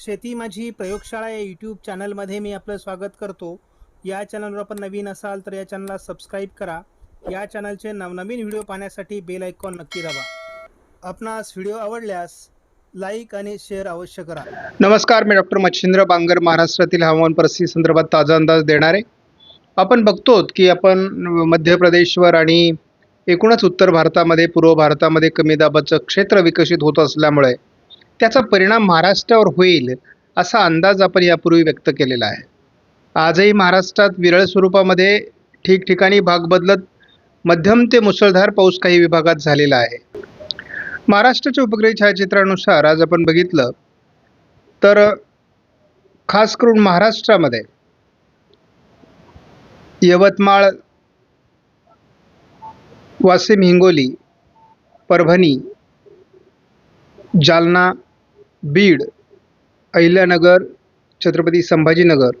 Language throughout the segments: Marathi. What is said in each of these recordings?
शेती माझी प्रयोगशाळा या यूट्यूब चॅनलमध्ये मी आपलं स्वागत करतो. या चॅनलवर आपण नवीन असाल तर या चॅनलला सबस्क्राईब करा. या चॅनलचे नवनवीन व्हिडिओ पाहण्यासाठी बेल आयकॉन नक्की दाबा. आपणास व्हिडिओ आवडल्यास लाईक आणि शेअर अवश्य करा. नमस्कार मी डॉक्टर मच्छिंद्र बांगर महाराष्ट्रातील हवामान परिस्थिती संदर्भात ताजा अंदाज देणार. आहे आपण बघतो की आपण मध्य प्रदेशवर आणि एकूणच उत्तर भारतामध्ये पूर्व भारतामध्ये कमी दाबाचं क्षेत्र विकसित होत असल्यामुळे त्याचा परिणाम महाराष्ट्रावर होईल असा अंदाज आपण यापूर्वी व्यक्त केलेला आहे. आजही महाराष्ट्रात विरळ स्वरूपामध्ये ठिकठिकाणी भाग बदलत मध्यम ते मुसळधार पाऊस काही विभागात झालेला आहे. महाराष्ट्राच्या उपग्रह छायाचित्रानुसार आज आपण बघितलं तर खास करून महाराष्ट्रामध्ये यवतमाळ वाशिम हिंगोली परभणी जालना बीड अहिल्यानगर छत्रपती संभाजीनगर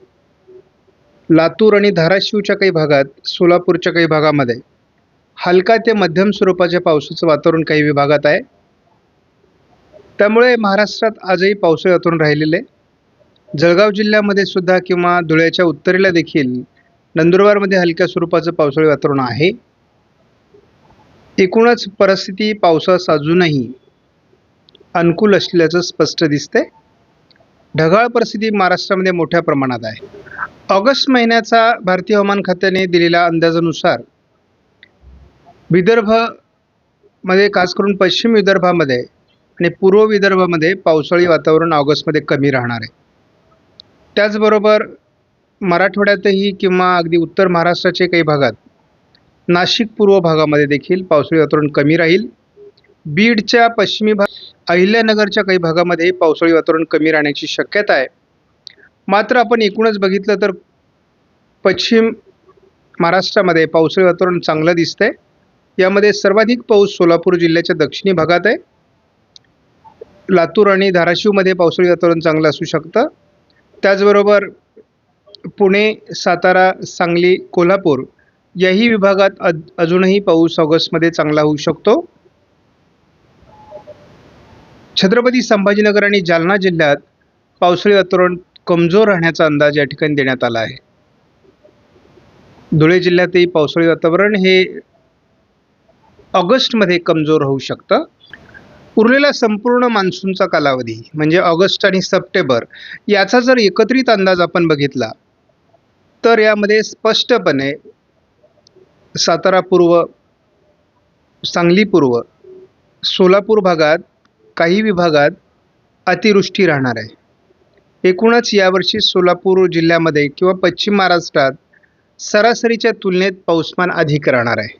लातूर आणि धाराशिवच्या काही भागात सोलापूरच्या काही भागामध्ये. हलका ते मध्यम स्वरूपाच्या पावसाचं वातावरण काही विभागात आहे. त्यामुळे महाराष्ट्रात आजही पावसाळी वातावरण राहिलेले जळगाव जिल्ह्यामध्ये सुद्धा किंवा धुळ्याच्या उत्तरेला देखील नंदुरबारमध्ये हलक्या स्वरूपाचं पावसाळी वातावरण आहे. एकूणच परिस्थिती पावसास अजूनही अनुकूल असल्याचं स्पष्ट दिसते ढगाळ परिस्थिती महाराष्ट्रामध्ये मोठ्या प्रमाणात आहे. ऑगस्ट महिन्याचा भारतीय हवामान खात्याने दिलेल्या अंदाजानुसार विदर्भमध्ये खास करून पश्चिम विदर्भामध्ये आणि पूर्व विदर्भामध्ये पावसाळी वातावरण ऑगस्टमध्ये कमी राहणार आहे. त्याचबरोबर मराठवाड्यातही किंवा अगदी उत्तर महाराष्ट्राचे काही भागात नाशिक पूर्व भागामध्ये देखील पावसाळी वातावरण कमी राहील. बीडच्या पश्चिमी भाग अहिल्यानगरच्या काही भागामध्ये पावसाळी वातावरण कमी राहण्याची शक्यता आहे. मात्र आपण एकूणच बघितलं तर पश्चिम महाराष्ट्रामध्ये पावसाळी वातावरण चांगलं दिसतंय. यामध्ये सर्वाधिक पाऊस सोलापूर जिल्ह्याच्या दक्षिणी भागात आहे. लातूर आणि धाराशिवमध्ये पावसाळी वातावरण चांगलं असू शकतं. त्याचबरोबर पुणे सातारा सांगली कोल्हापूर याही विभागात अजूनही पाऊस ऑगस्टमध्ये चांगला होऊ शकतो. छत्रपती संभाजीनगर आणि जालना जिल्ह्यात पावसाळी वातावरण कमजोर राहण्याचा अंदाज या ठिकाणी देण्यात आला आहे. धुळे जिल्ह्यातही पावसाळी वातावरण हे ऑगस्टमध्ये कमजोर होऊ शकतं. उरलेला संपूर्ण मान्सूनचा कालावधी म्हणजे ऑगस्ट आणि सप्टेंबर याचा जर एकत्रित अंदाज आपण बघितला तर यामध्ये स्पष्टपणे सातारा पूर्व सांगली पूर्व सोलापूर भागात काही विभागात अतिवृष्टी राहणार आहे. एकूणच यावर्षी सोलापूर जिल्ह्यामध्ये किंवा पश्चिम महाराष्ट्रात सरासरीच्या तुलनेत पाऊसमान अधिक राहणार आहे.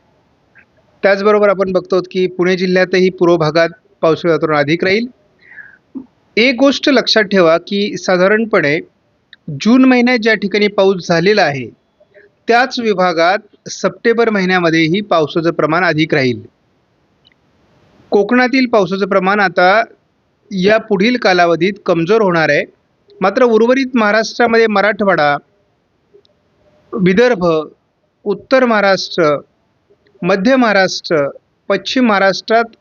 त्याचबरोबर आपण बघतो की पुणे जिल्ह्यातही पूर्व भागात पावसाळी वातावरण अधिक राहील. एक गोष्ट लक्षात ठेवा की साधारणपणे जून महिन्यात ज्या ठिकाणी पाऊस झालेला आहे त्याच विभागात सप्टेंबर महिन्यामध्येही पावसाचं प्रमाण अधिक राहील. कोकणातील पावसाचं प्रमाण आता या पुढील कालावधीत कमजोर होणार आहे. मात्र उर्वरित महाराष्ट्रामध्ये मराठवाडा विदर्भ उत्तर महाराष्ट्र मध्य महाराष्ट्र पश्चिम महाराष्ट्रात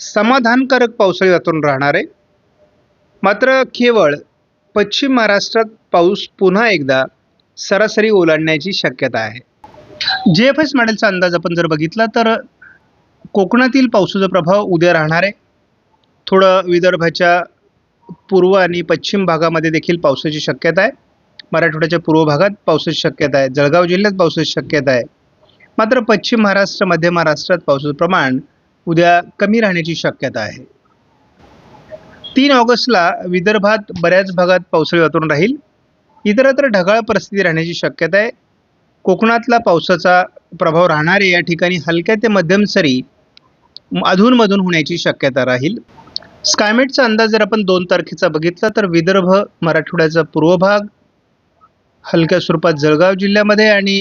समाधानकारक पावसाळी वातावरण राहणार आहे. मात्र केवळ पश्चिम महाराष्ट्रात पाऊस पुन्हा एकदा सरासरी ओलांडण्याची शक्यता आहे. जे एफ एस मॉडेलचा अंदाज आपण जर बघितला तर कोकणातील पावसाचा प्रभाव उद्या राहणार आहे. थोडं विदर्भाच्या पूर्व आणि पश्चिम भागामध्ये देखील पावसाची शक्यता आहे. मराठवाड्याच्या पूर्व भागात पावसाची शक्यता आहे. जळगाव जिल्ह्यात पावसाची शक्यता आहे. मात्र पश्चिम महाराष्ट्र मध्य महाराष्ट्रात पावसाचं प्रमाण उद्या कमी राहण्याची शक्यता आहे. तीन ऑगस्टला विदर्भात बऱ्याच भागात पावसाळी वातावरण राहील. इतरत्र ढगाळ परिस्थिती राहण्याची शक्यता आहे. कोकणातला पावसाचा प्रभाव राहणारे या ठिकाणी हलक्या ते मध्यम सरी अधूनमधून होण्याची शक्यता राहील. स्कायमेटचा अंदाज जर आपण दोन तारखेचा बघितला तर विदर्भ मराठवाड्याचा पूर्व भाग हलक्या स्वरूपात जळगाव जिल्ह्यामध्ये आणि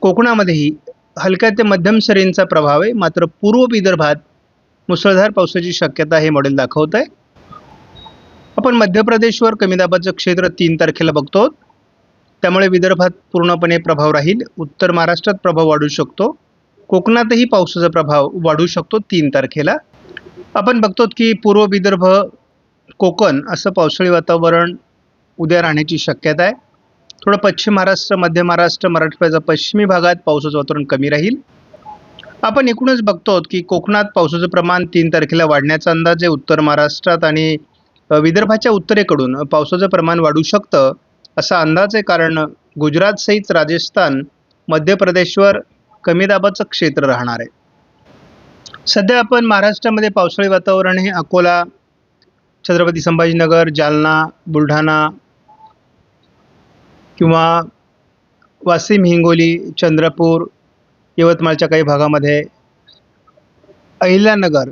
कोकणामध्येही हलक्या ते मध्यम सरींचा प्रभाव आहे. मात्र पूर्व विदर्भात मुसळधार पावसाची शक्यता हे मॉडेल दाखवत आहे. आपण मध्य प्रदेशवर कमी दाबाचं क्षेत्र तीन तारखेला बघतो. त्यामुळे विदर्भात पूर्णपणे प्रभाव राहील. उत्तर महाराष्ट्रात प्रभाव वाढू शकतो. कोकणातही पावसाचा प्रभाव वाढू शकतो तीन तारखेला. आपण बघतो की पूर्व विदर्भ कोकण असं पावसाळी वातावरण उद्या राहण्याची शक्यता आहे. थोडं पश्चिम महाराष्ट्र मध्य महाराष्ट्र मराठवाड्याच्या पश्चिमी भागात पावसाचं वातावरण कमी राहील. आपण एकूणच बघतो की कोकणात पावसाचं प्रमाण तीन तारखेला वाढण्याचा अंदाज आहे. उत्तर महाराष्ट्रात आणि विदर्भाच्या उत्तरेकडून पावसाचं प्रमाण वाढू शकतं असा अंदाज आहे. कारण गुजरात सहित राजस्थान मध्य प्रदेशवर कमी दाबाचं क्षेत्र राहणार आहे. सध्या आपण महाराष्ट्रामध्ये पावसाळी वातावरण हे अकोला छत्रपती संभाजीनगर जालना बुलढाणा किंवा वाशिम हिंगोली चंद्रपूर यवतमाळच्या काही भागामध्ये अहिल्यानगर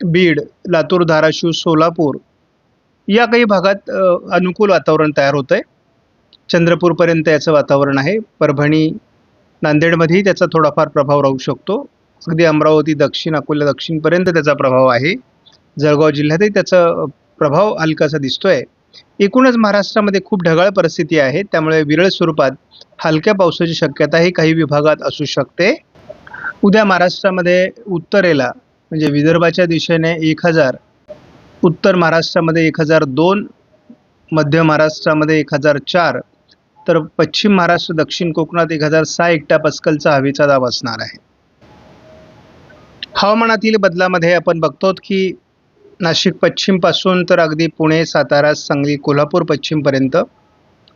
बीड लातूर धाराशिव सोलापूर या काही भागात अनुकूल वातावरण तयार होतं आहे चंद्रपूरपर्यंत याचं वातावरण आहे. परभणी नांदेडमध्येही त्याचा थोडाफार प्रभाव राहू शकतो. अगदी अमरावती दक्षिण अकोला दक्षिणपर्यंत त्याचा प्रभाव आहे. जळगाव जिल्ह्यातही त्याचा प्रभाव हलकासा आहे एकूणच महाराष्ट्रामध्ये खूप ढगाळ परिस्थिती आहे. त्यामुळे विरळ स्वरूपात हलक्या पावसाची शक्यताही काही विभागात असू शकते. उद्या महाराष्ट्रामध्ये उत्तरेला म्हणजे विदर्भाच्या दिशेने एक हजार उत्तर महाराष्ट्रामध्ये एक हजार दोन मध्य महाराष्ट्रामध्ये एक हजार चार तर पश्चिम महाराष्ट्र दक्षिण कोकणात एक हजार सहा एकटा पस्कलचा हवेचा दाब असणार आहे. हवामानातील बदलामध्ये आपण बघतो की नाशिक पश्चिमपासून तर अगदी पुणे सातारा सांगली कोल्हापूर पश्चिमपर्यंत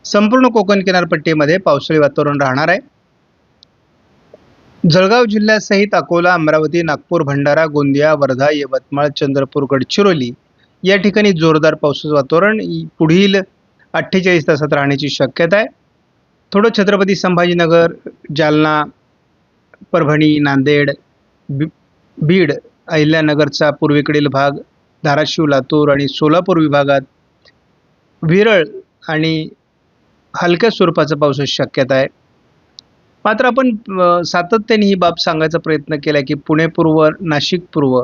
संपूर्ण कोकण किनारपट्टीमध्ये पावसाळी वातावरण राहणार आहे. जळगाव जिल्ह्यासहित अकोला अमरावती नागपूर भंडारा गोंदिया वर्धा यवतमाळ चंद्रपूर गडचिरोली या ठिकाणी जोरदार पावसाचं वातावरण पुढील अठ्ठेचाळीस तासात राहण्याची शक्यता आहे. थोडं छत्रपती संभाजीनगर जालना परभणी नांदेड बी बीड अहिल्यानगरचा पूर्वेकडील भाग धाराशिव लातूर आणि सोलापूर विभागात विरळ आणि हलक्या स्वरूपाचा पावसाची शक्यता आहे. मात्र आपण सातत्याने ही बाब सांगायचा प्रयत्न केला की पुणे पूर्व नाशिक पूर्व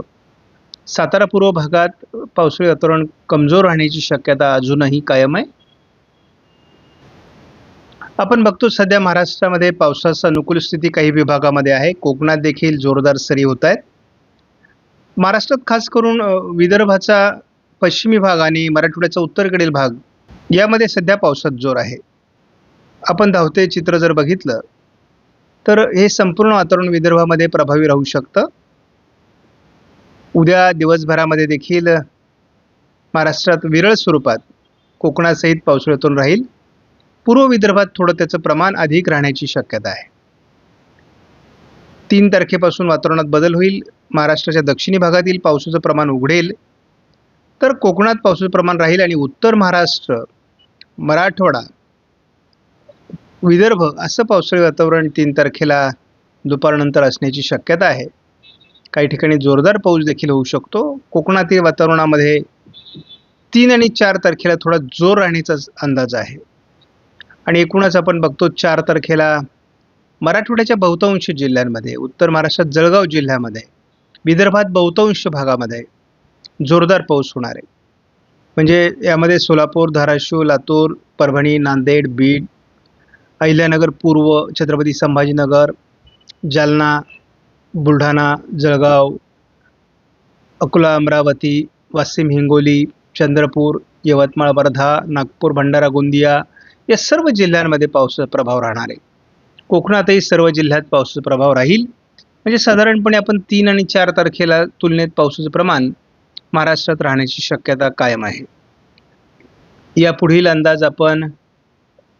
सातारा पूर्व भागात पावसाळी वातावरण कमजोर राहण्याची शक्यता अजूनही कायम आहे. आपण बघतो सध्या महाराष्ट्रामध्ये पावसाचा अनुकूल स्थिती काही विभागामध्ये आहे. कोकणात देखील जोरदार सरी होत आहेत. महाराष्ट्रात खास करून विदर्भाचा पश्चिमी भाग आणि मराठवाड्याचा उत्तरेकडील भाग यामध्ये सध्या पावसात जोर आहे. आपण धावते चित्र जर बघितलं तर हे संपूर्ण वातावरण विदर्भामध्ये प्रभावी राहू शकतं. उद्या दिवसभरामध्ये देखील महाराष्ट्रात विरळ स्वरूपात कोकणासहित पावसाळ्यातून राहील. पूर्व विदर्भात थोडं त्याचं प्रमाण अधिक राहण्याची शक्यता आहे. तीन तारखेपासून वातावरणात बदल होईल. महाराष्ट्राच्या दक्षिणी भागातील पावसाचं प्रमाण उघडेल. तर कोकणात पावसाचं प्रमाण राहील आणि उत्तर महाराष्ट्र मराठवाडा विदर्भ असं पावसाळी वातावरण तीन तारखेला दुपारनंतर असण्याची शक्यता आहे. काही ठिकाणी जोरदार पाऊस देखील होऊ शकतो. कोकणातील वातावरणामध्ये तीन आणि चार तारखेला थोडा जोर राहण्याचा अंदाज आहे. आणि एकूणच आपण बघतो चार तारखेला मराठवाड्याच्या बहुतांश जिल्ह्यांमध्ये उत्तर महाराष्ट्रात जळगाव जिल्ह्यामध्ये विदर्भात बहुतांश भागामध्ये जोरदार पाऊस होणार आहे. म्हणजे यामध्ये सोलापूर धाराशिव लातूर परभणी नांदेड बीड अहिल्यानगर पूर्व छत्रपती संभाजीनगर जालना बुलढाणा जळगाव अकोला अमरावती वाशिम हिंगोली चंद्रपूर यवतमाळ वर्धा नागपूर भंडारा गोंदिया या सर्व जिल्ह्यांमध्ये पावसाचा प्रभाव राहणार आहे. कोकणातही सर्व जिल्ह्यात पावसाचा प्रभाव राहील. म्हणजे साधारणपणे आपण तीन आणि चार तारखेला तुलनेत पावसाचं प्रमाण महाराष्ट्रात राहण्याची शक्यता कायम आहे. या पुढील अंदाज आपण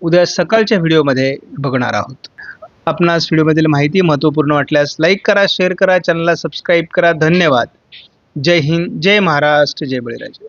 उद्या सकाळच्या व्हिडिओमध्ये बघणार आहोत. आपणास व्हिडिओमधील माहिती महत्त्वपूर्ण वाटल्यास लाईक करा शेअर करा चॅनलला सबस्क्राईब करा. धन्यवाद. जय हिंद जय महाराष्ट्र जय बळीराजे.